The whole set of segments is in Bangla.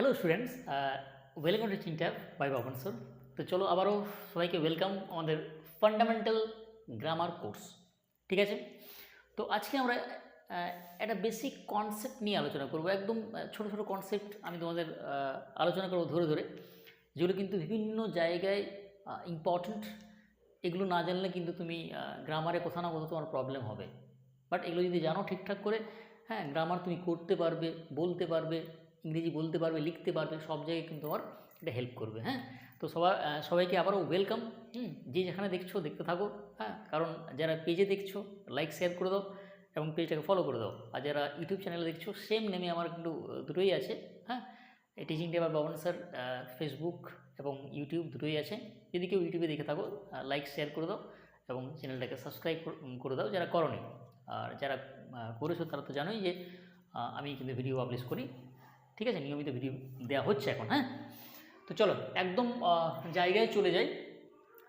হ্যালো স্টুডেন্টস ওয়েলকাম টু চিন্টার বাই বাবন স্যার তো চলো আবারও সবাইকে ওয়েলকাম আমাদের ফান্ডামেন্টাল গ্রামার কোর্স ঠিক আছে? তো আজকে আমরা একটা বেসিক কনসেপ্ট নিয়ে আলোচনা করব। একদম ছোট ছোট কনসেপ্ট আমি তোমাদের আলোচনা করব ধরে ধরে। যেগুলো কিন্তু বিভিন্ন জায়গায় ইম্পর্ট্যান্ট এগুলো না জানলে কিন্তু তুমি গ্রামারে কোথাও না কোথাও তোমার প্রবলেম হবে। বাট এগুলো যদি জানো ঠিকঠাক করে হ্যাঁ গ্রামার তুমি করতে পারবে, বলতে পারবে। ইংরেজি বলতে পারবে, লিখতে পারবে, সব জায়গায় কিন্তু তোমার এটা হেল্প করবে হ্যাঁ? তো সবার সবাইকে আবারও ওয়েলকাম হুম? যে যেখানে দেখছ দেখতে থাকো হ্যাঁ? কারণ যারা পেজে দেখছ লাইক শেয়ার করে দাও এবং পেজটাকে ফলো করে দাও। আর যারা ইউটিউব চ্যানেলে দেখছ সেম নেমে আমার কিন্তু দুটোই আছে হ্যাঁ? টিচিং টেবার বাবন স্যার ফেসবুক এবং ইউটিউব দুটোই আছে। যদি কেউ ইউটিউবে দেখে থাকো লাইক শেয়ার করে দাও এবং চ্যানেলটাকে সাবস্ক্রাইব করে দাও যারা করনি। আর যারা করেছ তারা তো জানোই যে আমি কিন্তু ভিডিও পাবলিশ করি। ঠিক আছে? নিয়মিত ভিডিও দেওয়া হচ্ছে এখন হ্যাঁ? তো চলো, একদম জায়গায় চলে যাই।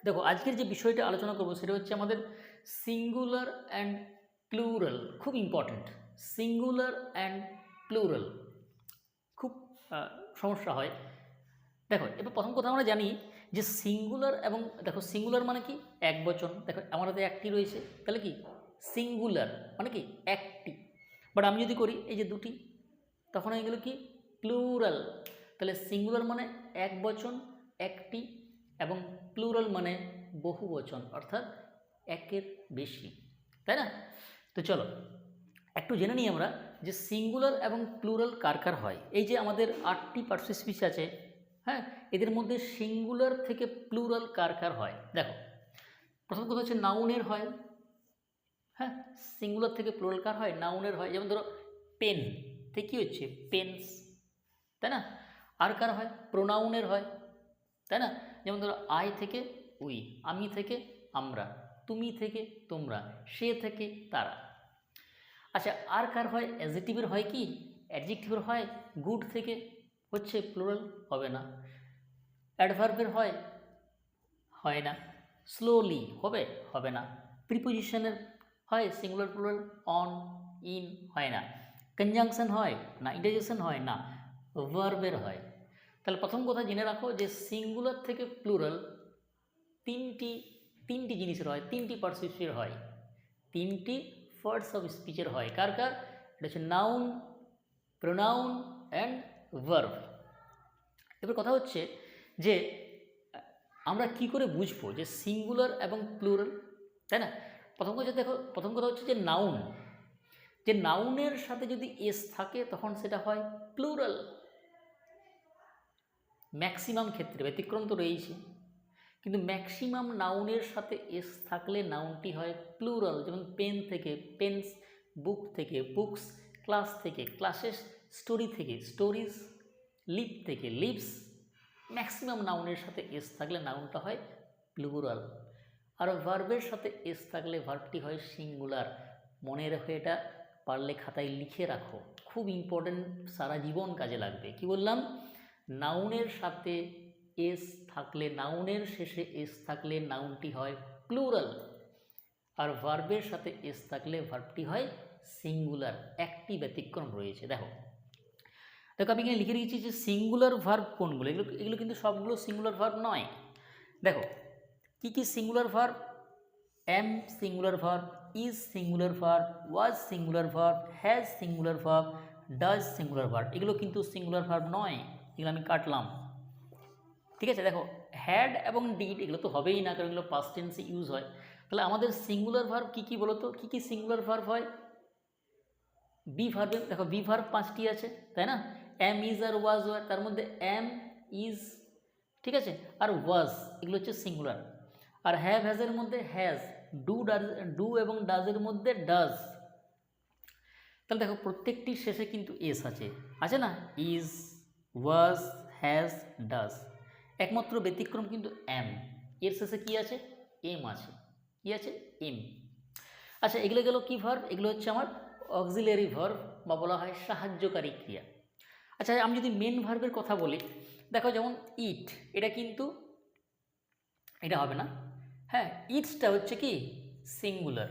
দেখো, আজকের যে বিষয়টা আলোচনা করব সেটা হচ্ছে আমাদের সিঙ্গুলার অ্যান্ড প্লুরাল খুব ইম্পর্ট্যান্ট সিঙ্গুলার অ্যান্ড প্লুরাল খুব সমস্যা হয়। দেখো, এবার প্রথম কথা আমরা জানি যে সিঙ্গুলার এবং, দেখো সিঙ্গুলার মানে কি? এক বচন। দেখো, আমার হাতে একটি রয়েছে, তাহলে কি? সিঙ্গুলার মানে কি? একটি। বাট আমি যদি করি, এই যে দুটি, তখন হয়ে গেল কি? প্লুরাল। তাহলে সিঙ্গুলার মানে এক বচন, একটি, এবং প্লুরাল মানে বহু বচন, অর্থাৎ একের বেশি। তাই না? তো চলো, একটু জেনে নিই আমরা যে সিঙ্গুলার এবং প্লুরাল কার কার হয়। এই যে আমাদের আটটি পার্সেস স্পিচ আছে হ্যাঁ এদের মধ্যে সিঙ্গুলার থেকে প্লুরাল কার কার হয়? দেখো, প্রথম কথা হচ্ছে নাউনের হয়। হ্যাঁ সিঙ্গুলার থেকে প্লুরাল কার হয়, নাউনের হয়। যেমন ধরো, পেন থেকে কী হচ্ছে? পেন্স। তাই না? আর কার হয়? প্রোনাউনের হয়। তাই না? যেমন ধরো, আই থেকে উই, আমি থেকে আমরা, তুমি থেকে তোমরা, সে থেকে তারা। আচ্ছা আর কার হয়? অ্যাজেটিভের হয় কি? অ্যাডজেক্টিভের হয়, গুড থেকে হচ্ছে প্লুরাল, হবে না। অ্যাডভার্বের হয় হয় না। স্লোলি, হবে হবে না। প্রিপোজিশনের হয়, সিঙ্গুলার, প্লুরাল, অন, ইন, হয় না। কনজাংশন হয় না, ইন্টারজেকশন হয় না। ভার্বের হয়। তাহলে প্রথম কথা জেনে রাখো যে সিঙ্গুলার থেকে প্লুরাল তিনটি তিনটি জিনিসের হয়, তিনটি পার্সিপের হয়। তিনটি ফার্ডস অফ স্পিচের হয়। কার কার? এটা হচ্ছে নাউন প্রোনাউন অ্যান্ড ভার্ব এবার কথা হচ্ছে যে, আমরা কি করে বুঝব যে সিঙ্গুলার এবং প্লুরাল তাই না? প্রথম কথা দেখো, প্রথম কথা হচ্ছে যে নাউন যে নাউনের সাথে যদি এস থাকে, তখন সেটা হয় প্লুরাল ম্যাক্সিমাম ক্ষেত্রে, ব্যতিক্রম তো রয়েছে কিন্তু ম্যাক্সিমাম নাউনের সাথে এস থাকলে নাউনটি হয় প্লুরাল, যেমন পেন থেকে, পেন্স, বুক থেকে, বুকস, ক্লাস থেকে, ক্লাসেস, স্টোরি থেকে, স্টোরিজ, লিপ থেকে, লিপস। ম্যাক্সিমাম নাউনের সাথে এস থাকলে নাউনটা হয় প্লুরাল। আর ভার্বের সাথে এস থাকলে ভার্বটি হয় সিঙ্গুলার। মনে রেখো এটা, পারলে খাতায় লিখে রাখো। খুব ইম্পর্ট্যান্ট সারা জীবন কাজে লাগবে। কি বললাম? নাউনের সাথে এস থাকলে নাউনের শেষে এস থাকলে নাউনটি হয় প্লুরাল আর ভার্বের সাথে এস থাকলে ভার্বটি হয় সিঙ্গুলার, একটি ব্যতিক্রম রয়েছে। দেখো দেখো আমি এখানে লিখে রেখেছি যে সিঙ্গুলার ভার্ব কোনগুলো? এগুলো এগুলো কিন্তু সবগুলো সিঙ্গুলার ভার্ব নয়। দেখো, কি কি singular verb? Am singular verb, is singular verb, was singular verb, has singular verb, does singular verb, এগুলো কিন্তু সিঙ্গুলার ভার্ব নয়। এগুলো আমি কাটলাম। ঠিক আছে, দেখো হ্যাড এবং ডিড এগুলো তো হবেই না, কারণ এগুলো পাস্ট টেন্সে ইউজ হয়। তাহলে আমাদের সিঙ্গুলার ভার্ব কী কী বলো তো কী কী সিঙ্গুলার ভার্ব হয়? বি ভার্বে দেখো বি ভার্ব পাঁচটি আছে, তাই না? এম ইজ আর ওয়াজ ওয়ার তার মধ্যে এম ইজ ঠিক আছে? আর ওয়াজ এগুলো হচ্ছে সিঙ্গুলার আর হ্যাভ হ্যাজের মধ্যে হ্যাজ ডু ডাজ ডু এবং ডাজের মধ্যে ডাজ তাহলে দেখো, প্রত্যেকটির শেষে কিন্তু এস আছে। আছে না? ইজ ওয়াজ হ্যাজ ডাজ একমাত্র ব্যতিক্রম কিন্তু এম এর শেষে কি আছে? এম আছে। কি আছে? এম আচ্ছা এগুলো গেল কি ভার্ব এগুলো হচ্ছে আমার অক্সিলারি ভার্ব বা বলা হয় সাহায্যকারী ক্রিয়া। আচ্ছা আমি যদি মেন ভার্বের কথা বলি, দেখো যেমন ইট এটা কিন্তু, এটা হবে না। হ্যাঁ ইটসটা হচ্ছে কি? সিঙ্গুলার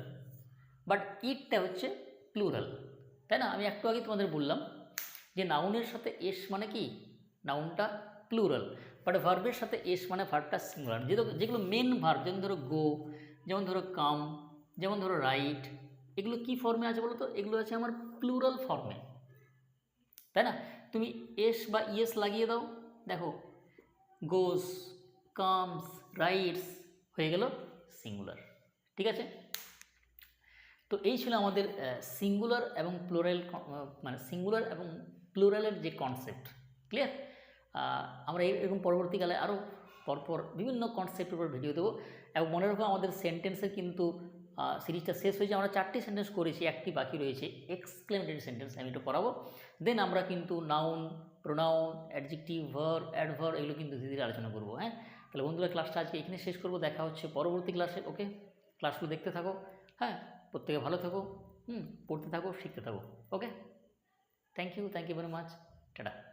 বাট ইটটা হচ্ছে প্লুরাল তাই না? আমি একটু আগে তোমাদের বললাম যে নাউনের সাথে এস মানে কি? নাউনটা প্লুরাল বাট ভার্বের সাথে এস মানে ভার্বটা সিঙ্গুলার যেগুলো মেন ভার্ব যেমন ধরো গো যেমন ধরো কাম যেমন ধরো রাইট এগুলো কি ফর্মে আছে বলো তো এগুলো আছে আমার প্লুরাল ফর্মে তাই না? তুমি এস বা ইয়েস লাগিয়ে দাও। দেখো গোস কামস রাইটস হয়ে গেল সিঙ্গুলার ঠিক আছে? তো এই ছিল আমাদের সিঙ্গুলার এবং প্লোরাল মানে সিঙ্গুলার এবং প্লুরালের যে কনসেপ্ট ক্লিয়ার আমরা এরকম পরবর্তীকালে আরও পরপর বিভিন্ন কনসেপ্টের উপর ভিডিও দেবো। এবং মনে রাখো আমাদের সেন্টেন্সের কিন্তু সিরিজটা শেষ হয়েছে। আমরা চারটি সেন্টেন্স করেছি, একটি বাকি রয়েছে। এক্সক্লেমেটারি সেন্টেন্স আমি একটু করাবো দেন আমরা কিন্তু নাউন প্রোনাউন অ্যাডজেক্টিভ ভার অ্যাডভার এগুলো কিন্তু ধীরে ধীরে আলোচনা করব হ্যাঁ? তাহলে বন্ধুরা ক্লাসটা আজকে এখানে শেষ করব। দেখা হচ্ছে পরবর্তী ক্লাসে ওকে ক্লাসগুলো দেখতে থাকো হ্যাঁ? প্রত্যেকে ভালো থাকো, হুম? পড়তে থাকো, শিখতে থাকো ওকে Thank you. Thank you very much. ta